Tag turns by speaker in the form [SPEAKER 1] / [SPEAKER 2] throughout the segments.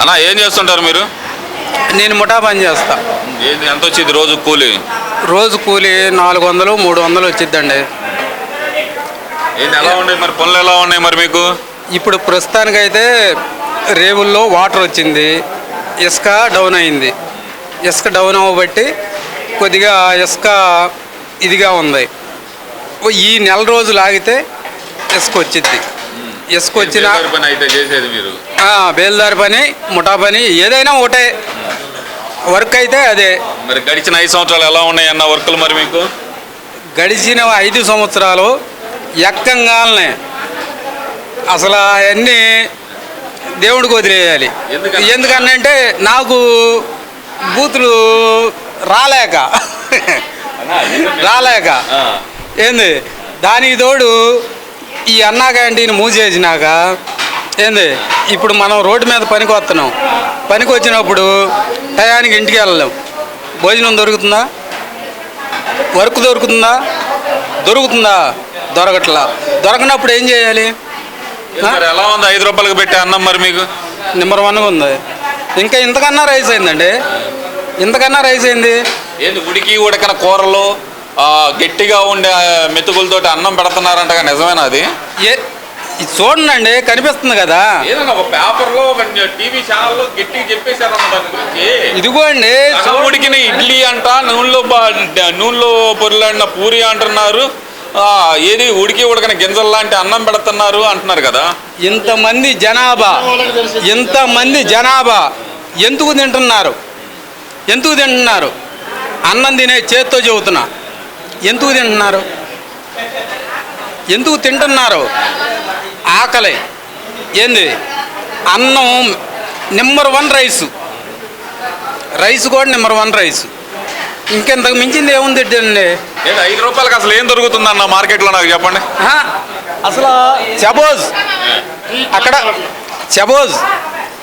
[SPEAKER 1] అన్న ఏం చేస్తుంటారు మీరు?
[SPEAKER 2] నేను ముఠా పని చేస్తా.
[SPEAKER 1] ఏంది ఎంత వచ్చింది రోజు కూలి?
[SPEAKER 2] రోజు కూలి నాలుగు వందలు మూడు వందలు వచ్చిద్దండి.
[SPEAKER 1] ఏంది ఎలా ఉన్నాయి మరి? పనులు ఎలా ఉన్నాయి మరి మీకు?
[SPEAKER 2] ఇప్పుడు ప్రస్తుతానికైతే రేవుల్లో వాటర్ వచ్చింది. ఇసుక డౌన్ అయింది. ఇసుక డౌన్ అవ్వబట్టి కొద్దిగా ఇసుక ఇదిగా ఉంది. ఈ నెల రోజులు ఆగితే ఇసుక వచ్చింది ఇసుక వచ్చిన
[SPEAKER 1] పని అయితే చేసేది మీరు?
[SPEAKER 2] బేల్దారి పని ముఠా పని ఏదైనా ఒకటే. వర్క్ అయితే అదే.
[SPEAKER 1] మరి గడిచిన ఐదు సంవత్సరాలు ఎలా ఉన్నాయి అన్న వర్కులు మరి మీకు?
[SPEAKER 2] గడిచిన ఐదు సంవత్సరాలు ఎక్కంగానే అసలు అవన్నీ దేవుడికి వదిలేయాలి? ఎందుకనంటే నాకు బూతులు రాలేక. రాలేక. ఏంది? దానికి తోడు ఈ అన్నా క్యాంటీన్ మూసేసినాక ఏంది ఇప్పుడు మనం రోడ్డు మీద పనికి వస్తున్నాం. పనికి వచ్చినప్పుడు టయానికి ఇంటికి వెళ్ళలేం. భోజనం దొరుకుతుందా? వర్క్ దొరుకుతుందా? దొరుకుతుందా? దొరకట్లా. దొరకనప్పుడు ఏం చేయాలి?
[SPEAKER 1] మరి ఎలా ఉంది? ఐదు రూపాయలకు పెట్టే అన్నం మరి మీకు?
[SPEAKER 2] నెంబర్ వన్గా ఉంది. ఇంకా ఇంతకన్నా రైస్ అయిందండి. ఇంతకన్నా రైస్ అయింది
[SPEAKER 1] ఏంది ఉడికి ఉడకన కూరలు? గట్టిగా ఉండే మెతుకులతోటి అన్నం పెడుతున్నారంట నిజమేనా అది?
[SPEAKER 2] చూడండి కనిపిస్తుంది కదా.
[SPEAKER 1] ఒక పేపర్లో ఒక టీవీ ఛానల్లో గట్టిగా చెప్పేశారన్న దాని గురించి.
[SPEAKER 2] ఇదిగో అండి
[SPEAKER 1] ఉడికిన ఇడ్లీ అంట నూనెలో నూనెలో పొరులాడిన పూరి అంటున్నారు. ఏది ఉడికి ఉడకని గింజల లాంటి అన్నం పెడుతున్నారు అంటున్నారు కదా.
[SPEAKER 2] ఇంతమంది జనాభా ఇంతమంది జనాభా ఎందుకు తింటున్నారు? ఎందుకు తింటున్నారు? అన్నం తినే చేత్తో చెబుతున్నా. ఎందుకు తింటున్నారు? ఎందుకు తింటున్నారు? ఆకలి. ఏంది? అన్నం నెంబర్ వన్ రైస్. రైస్ కూడా నెంబర్ వన్ రైస్. ఇంకెంతకు మించింది ఏముంది అండి
[SPEAKER 1] ఐదు రూపాయలకి అసలు ఏం దొరుకుతుంది అన్న మార్కెట్లో నాకు చెప్పండి.
[SPEAKER 2] ఆ, అసలు సపోజ్ అక్కడ సపోజ్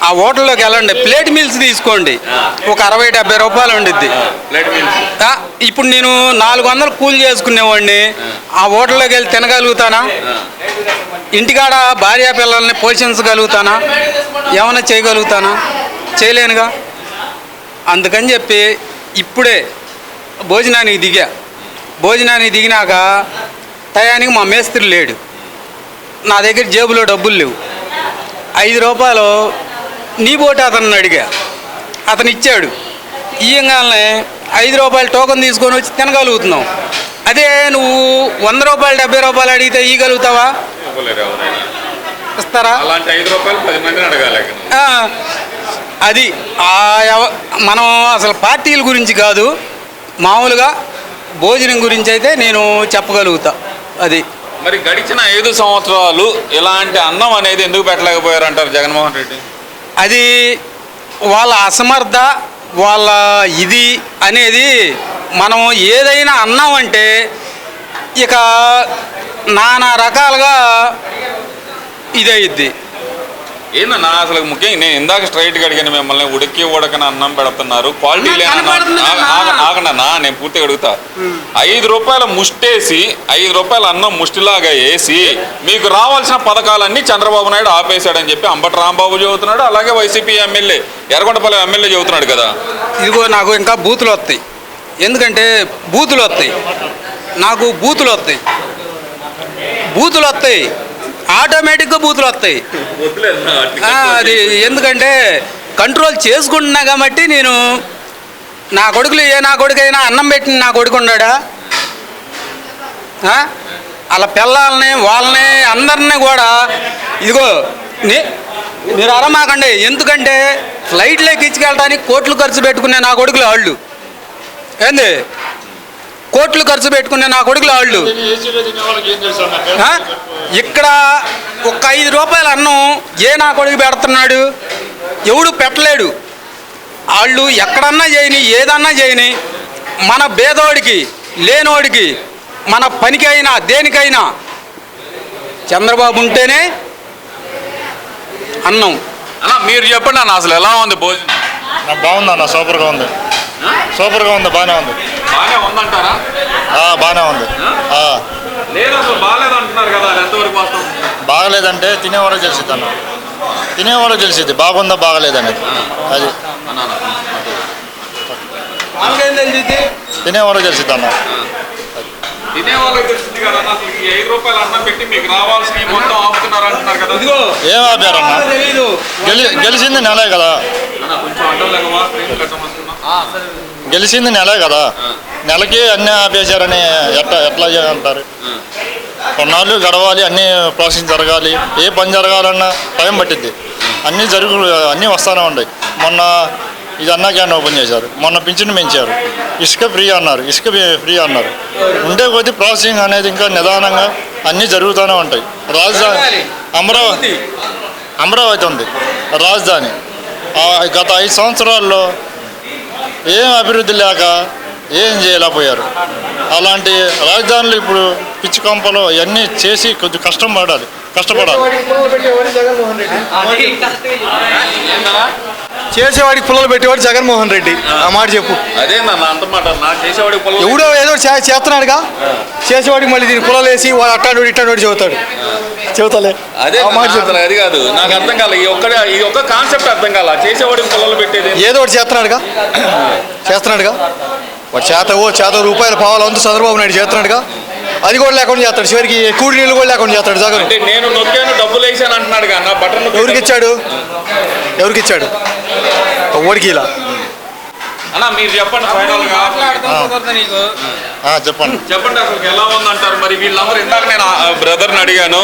[SPEAKER 2] ఆ హోటల్లోకి వెళ్ళండి. ప్లేట్ మీల్స్ తీసుకోండి. ఒక అరవై డెబ్బై రూపాయలు ఉండిద్ది. ఇప్పుడు నేను నాలుగు వందలు కూలి చేసుకునేవాడిని. ఆ హోటల్లోకి వెళ్ళి తినగలుగుతానా? ఇంటికాడ భార్యా పిల్లల్ని పోషించగలుగుతానా? ఏమైనా చేయగలుగుతానా? చేయలేనుగా? అందుకని చెప్పి ఇప్పుడే భోజనానికి దిగా. భోజనానికి దిగినాక టయానికి మా మేస్త్రి లేడు. నా దగ్గర జేబులో డబ్బులు లేవు. ఐదు రూపాయలు నీ బోటి అతన్ని అడిగా. అతను ఇచ్చాడు. ఇయ్యంగానే ఐదు రూపాయలు టోకెన్ తీసుకొని వచ్చి తినగలుగుతున్నావు అదే నువ్వు వంద రూపాయలు డెబ్బై రూపాయలు అడిగితే
[SPEAKER 1] ఎవరైనా
[SPEAKER 2] ఇస్తారా? అది మనం అసలు పార్టీల గురించి కాదు. మామూలుగా భోజనం గురించి అయితే నేను చెప్పగలుగుతా. అది.
[SPEAKER 1] మరి గడిచిన ఐదు సంవత్సరాలు ఇలాంటి అన్నం అనేది ఎందుకు పెట్టలేకపోయారు అంటారు జగన్మోహన్ రెడ్డి?
[SPEAKER 2] అది వాళ్ళ అసమర్థ వాళ్ళ ఇది అనేది మనం ఏదైనా అన్నామంటే ఇక నానా రకాలుగా ఇదయిద్ది.
[SPEAKER 1] ఏందన్నా అసలు ముఖ్యంగా నేను ఇందాక స్ట్రైట్గా అడిగాను మిమ్మల్ని ఉడికి ఉడకని అన్నం పెడుతున్నారు. క్వాలిటీ
[SPEAKER 2] అన్నా,
[SPEAKER 1] లేని అన్నం
[SPEAKER 2] కనపడుతుంది
[SPEAKER 1] ఆగ-
[SPEAKER 2] కదా.
[SPEAKER 1] ఆగ- ఆగండన్నా నేను పూర్తిగా అడుగుతా. ఐదు రూపాయల ముష్టేసి ఐదు రూపాయల అన్నం ముష్టిలాగా వేసి మీకు రావాల్సిన పథకాలన్నీ చంద్రబాబు నాయుడు ఆపేశాడని చెప్పి అంబటి రాంబాబు చెబుతున్నాడు అలాగే వైసీపీ ఎమ్మెల్యే ఎర్రగొండపల్లి ఎమ్మెల్యే చెబుతున్నాడు కదా.
[SPEAKER 2] ఇదిగో నాకు ఇంకా బూతులు వస్తాయి. ఎందుకంటే బూతులు వస్తాయి. నాకు బూతులు వస్తాయి. బూతులు వస్తాయి. ఆటోమేటిక్గా బూతులు వస్తాయి. అది ఎందుకంటే కంట్రోల్ చేసుకుంటున్నా కాబట్టి నేను నా కొడుకులు ఏ నా కొడుకైనా అన్నం పెట్టిన నా కొడుకు ఉన్నాడా? అలా పిల్లల్ని వాళ్ళని అందరినీ కూడా ఇదిగో మీరు అరమాకండి. ఎందుకంటే ఫ్లైట్లోకి ఇచ్చుకెళ్ళడానికి కోట్లు ఖర్చు పెట్టుకునే నా కొడుకులు వాళ్ళు. ఏంది? కోట్లు ఖర్చు పెట్టుకునే నా కొడుకులు వాళ్ళు? ఇక్కడ ఒక ఐదు రూపాయల అన్నం ఏ నా కొడుకు పెడుతున్నాడు? ఎవడు పెట్టలేడు. వాళ్ళు ఎక్కడన్నా చేయని ఏదన్నా చేయని మన భేదోడికి లేనోడికి మన పనికైనా దేనికైనా చంద్రబాబు ఉంటేనే అన్నం.
[SPEAKER 1] అన్న మీరు చెప్పండి అన్న అసలు ఎలా ఉంది భోజనం?
[SPEAKER 3] నాకు బాగుంది అన్న సూపర్గా ఉంది. సూపర్గా ఉంది బాగానే ఉంది.
[SPEAKER 1] బాగానే ఉందంటారా?
[SPEAKER 3] ఆ, బాగానే ఉంది. ఆ,
[SPEAKER 1] లేదు అసలు బాగాలేదు అంటున్నారు కదా ఎంతవరకు
[SPEAKER 3] బాగలేదంటే తినేవాడే తెలిసింది అన్న. తినేవాళ్ళకి తెలిసింది బాగుందా బాగలేదనేది. అది.
[SPEAKER 2] మనకేం తెలిసింది
[SPEAKER 3] అన్న.
[SPEAKER 1] తినే వాళ్ళకి తెలిసింది కదా అన్న, అసలు ఈ ఐదు రూపాయలు అన్నం పెట్టి మీకు రావాల్సిన మొత్తం ఆపుతున్నారు అంటున్నారు కదా.
[SPEAKER 2] ఇదిగో.
[SPEAKER 3] ఏం ఆపారన్న గెలిచింది నెలే కదా. గెలిచింది నెలే కదా. నెలకి అన్నీ ఆపేశారని ఎట్లా ఎట్లా అంటారు? కొన్నాళ్ళు గడవాలి అన్నీ ప్రాసెస్ జరగాలి. ఏ పని జరగాలన్నా టైం పట్టిద్ది. అన్నీ జరుగు అన్నీ వస్తూనే ఉన్నాయి. మొన్న ఇది అన్నా క్యాన్ ఓపెన్ చేశారు. మొన్న పింఛన్ పెంచారు. ఇసుక ఫ్రీ అన్నారు. ఇసుక ఫ్రీ అన్నారు. ఉండే కొద్దీ ప్రాసెసింగ్ అనేది ఇంకా నిదానంగా అన్నీ జరుగుతూనే ఉంటాయి. రాజధాని అమరావతి అమరావతి ఉంది. రాజధాని. గత ఐదు సంవత్సరాల్లో ఏం అభివృద్ధి లేక ఏం చేయలేకపోయారు. అలాంటి రాజధానులు ఇప్పుడు పిచ్చి కొంపలు ఇవన్నీ చేసి కొద్ది కష్టం పడాలి కష్టపడాలి.
[SPEAKER 4] చేసేవాడికి పుల్లలు పెట్టేవాడు జగన్మోహన్ రెడ్డి. ఆ. మాట చెప్పు.
[SPEAKER 1] నా
[SPEAKER 4] ఎవడో ఏదో చేస్తున్నాడుగా. చేసేవాడికి మళ్ళీ దీని పుల్లలు వేసి వాడు అట్టాడు ఇట్టాడు చెబుతాడు. చెబుతాలే.
[SPEAKER 1] అదే
[SPEAKER 4] మాట
[SPEAKER 1] అసలు అది కాదు. నాకు అర్థం కాల. ఈ ఒక్క ఈ ఒక్క కాన్సెప్ట్ అర్థం కాల. చేసేవాడికి పొలాలు పెట్టేది
[SPEAKER 4] ఏదో ఒకటి చేస్తున్నాడుగా. చేస్తున్నాడుగా. వాడు చేత ఓ చేత రూపాయలు పావాలి అంతా చంద్రబాబు నాయుడు చేస్తున్నాడుగా. అది కూడా లేకుండా చేస్తాడు. చివరికి కూడి నీళ్ళు కూడా లేకుండా చేస్తాడు. జగన్
[SPEAKER 1] అంటే నేను నొక్కాను డబ్బులు వేసాను అంటున్నాడు కదా బటన్
[SPEAKER 4] ఎవరికి ఇచ్చాడు? ఎవరికి ఇచ్చాడు ఓడికి ఇలా.
[SPEAKER 1] అన్న మీరు చెప్పండి ఫైనల్గా.
[SPEAKER 2] నీకు.
[SPEAKER 3] ఆ, చెప్పండి.
[SPEAKER 1] చెప్పండి అసలు ఎలా ఉందంటారు? మరి వీళ్ళందరూ ఇందాక నేను బ్రదర్ని అడిగాను.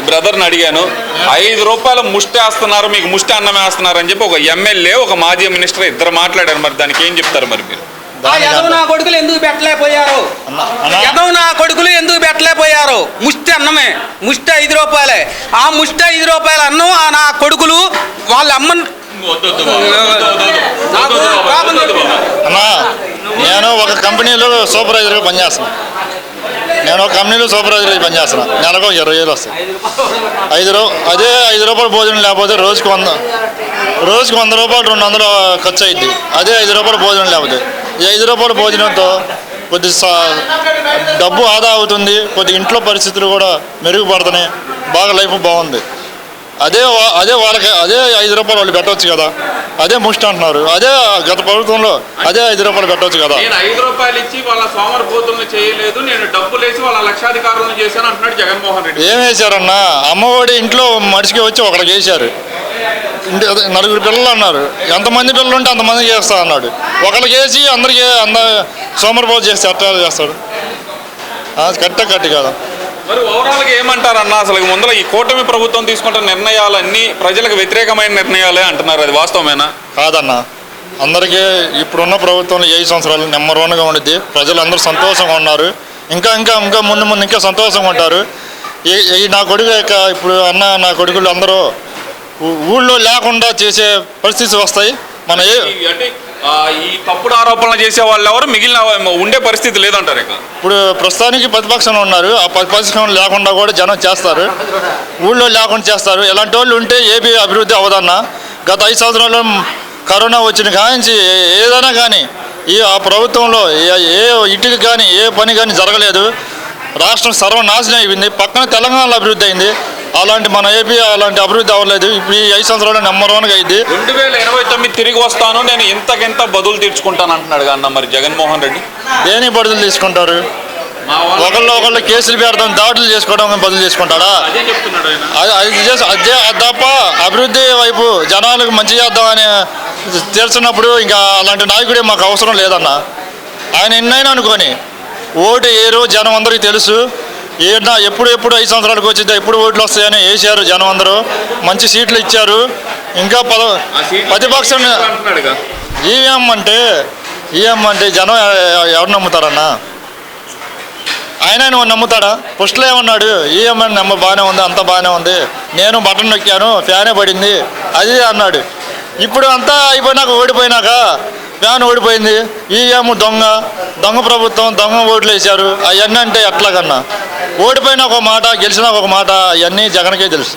[SPEAKER 1] బ్రదర్ని అడిగాను. ఐదు రూపాయలు ముష్టి వేస్తున్నారు మీకు ముష్టి అన్నం వేస్తున్నారు అని చెప్పి ఒక ఎమ్మెల్యే ఒక మాజీ మినిస్టర్ ఇద్దరు మాట్లాడారు. మరి దానికి ఏం చెప్తారు మరి మీరు?
[SPEAKER 2] ఎదవ నా కొడుకులు ఎందుకు పెట్టలేకపోయారు? ఎదవ నా కొడుకులు ఎందుకు పెట్టలేకపోయారు? ముష్టి అన్నమే. ముష్టి ఐదు రూపాయలే. ఆ ముష్టి ఐదు రూపాయల అన్నం ఆ నా కొడుకులు వాళ్ళ అమ్మ.
[SPEAKER 3] అన్నా నేను ఒక కంపెనీలో సూపర్వైజర్గా పనిచేస్తున్నా. నేను ఒక కంపెనీలో సూపర్వైజర్గా పనిచేస్తున్నా. నెలకు ఒక ఇరవై వేలు వస్తాయి. ఐదు రూ అదే ఐదు రూపాయల భోజనం లేకపోతే రోజుకి వంద రోజుకి వంద రూపాయలు రెండు వందలు ఖర్చు అయింది అదే ఐదు రూపాయల భోజనం లేకపోతే. ఐదు రూపాయల భోజనంతో కొద్ది సా- డబ్బు ఆదా అవుతుంది కొద్ది ఇంట్లో పరిస్థితులు కూడా మెరుగుపడుతున్నాయి బాగా లైఫ్ బాగుంది. అదే అదే వాళ్ళకి అదే ఐదు రూపాయలు వాళ్ళు పెట్టవచ్చు కదా అదే ముష్టి అంటున్నారు అదే గత ప్రభుత్వంలో అదే ఐదు రూపాయలు పెట్టవచ్చు కదా.
[SPEAKER 1] నేను ఐదు రూపాయలు ఇచ్చి వాళ్ళ సోమరిపోతులను చేయలేదు నేను డబ్బులు వేసి వాళ్ళ లక్షాధికారులను చేశాను అంటున్నాడు జగన్మోహన్ రెడ్డి.
[SPEAKER 3] ఏం వేశారన్నా? అమ్మఒడి ఇంట్లో మనిషికి వచ్చి ఒకరికి వేశారు. ఇంటి నలుగురు పిల్లలు అన్నారు. ఎంతమంది పిల్లలు ఉంటే అంతమందికి చేస్తా అన్నాడు. ఒకరికి వేసి అందరికి అంద సోమరిపోతు చేస్తే ఎట్లా చేస్తాడు. కట్ట కట్టి కదా.
[SPEAKER 1] మరి ఓవరాల్గా ఏమంటారన్న అసలు ముందర ఈ కూటమి ప్రభుత్వం తీసుకుంటున్న నిర్ణయాలన్నీ ప్రజలకు వ్యతిరేకమైన నిర్ణయాలే అంటున్నారు. అది వాస్తవమేనా?
[SPEAKER 3] కాదన్న. అందరికీ ఇప్పుడున్న ప్రభుత్వంలో ఏ సంవత్సరాలు నెంబర్ వన్గా ఉండిద్ది. ప్రజలు అందరూ సంతోషంగా ఉన్నారు. ఇంకా ఇంకా ఇంకా ముందు ముందు ఇంకా సంతోషంగా ఉంటారు. ఈ నా కొడుకు యొక్క ఇప్పుడు అన్న నా కొడుకులు అందరూ ఊళ్ళో లేకుండా చేసే పరిస్థితి వస్తాయి. మన ఏ
[SPEAKER 1] ఈ- అంటే ఆ, ఈ తప్పుడు ఆరోపణలు చేసే వాళ్ళు ఎవరు? మిగిలిన వా- ఉండే పరిస్థితి లేదంటారు ఇక.
[SPEAKER 3] ఇప్పుడు ప్రస్తుతానికి ప్రతిపక్షంలో ఉన్నారు. ఆ ప్రతిపక్షం లేకుండా కూడా జనం చేస్తారు. ఊళ్ళో లేకుండా చేస్తారు. ఇలాంటి వాళ్ళు ఉంటే ఏపీ అభివృద్ధి అవ్వదన్న. గత ఐదు సంవత్సరాల్లో కరోనా వచ్చిన కానించి ఏదైనా కానీ ఈ ఆ ప్రభుత్వంలో ఏ- ఏ ఇటుకి కానీ ఏ పని కానీ జరగలేదు. రాష్ట్రం సర్వనాశనం అయిపోయింది. పక్కన తెలంగాణలో అభివృద్ధి అయింది. అలాంటి మన ఏపీ అలాంటి అభివృద్ధి అవ్వలేదు. ఈ ఐదు సంవత్సరాలు నెంబర్ వన్గా అయింది.
[SPEAKER 1] రెండు వేల ఇరవై తొమ్మిది తిరిగి వస్తాను. నేను ఇంతకింత బదులు తీర్చుకుంటాను అంటున్నాడు అన్న మరి జగన్మోహన్ రెడ్డి.
[SPEAKER 3] దేని బదులు తీసుకుంటారు? ఒకళ్ళు ఒకళ్ళు కేసులు పెడతాం దాడులు చేసుకోవడం బదులు చేసుకుంటాడా
[SPEAKER 1] అదే
[SPEAKER 3] అది తప్ప అభివృద్ధి వైపు జనాలకు మంచి చేద్దామని తెలుసున్నప్పుడు ఇంకా అలాంటి నాయకుడే మాకు అవసరం లేదన్న. ఆయన ఎన్నైనా అనుకొని ఓటు ఏరు జనం అందరికీ తెలుసు. ఏనా ఎప్పుడు ఎప్పుడు ఐదు సంవత్సరాలకు వచ్చిందో ఎప్పుడు ఓట్లు వస్తాయని వేసారు జనం అందరూ. మంచి సీట్లు ఇచ్చారు. ఇంకా పద ప్రతిపక్షం ఈవీఎం అంటే ఈఎం అంటే జనం ఎవరు నమ్ముతారన్నా? ఆయన నువ్వు నమ్ముతాడా ఫస్ట్లో ఏమన్నాడు ఈఎంఐ నమ్మ బాగానే ఉంది అంత బాగానే ఉంది. నేను బటన్ నొక్కాను ఫ్యానే పడింది. అది అన్నాడు. ఇప్పుడు అంతా అయిపోయినాక ఓడిపోయినాక ఫ్యాన్ ఓడిపోయింది ఈఎం దొంగ దొంగ ప్రభుత్వం దొంగ ఓట్లు వేశారు. అవన్నీ అంటే ఎట్లాగన్నా ఓడిపోయిన ఒక మాట గెలిచిన ఒక మాట అవన్నీ జగన్కే తెలుసు.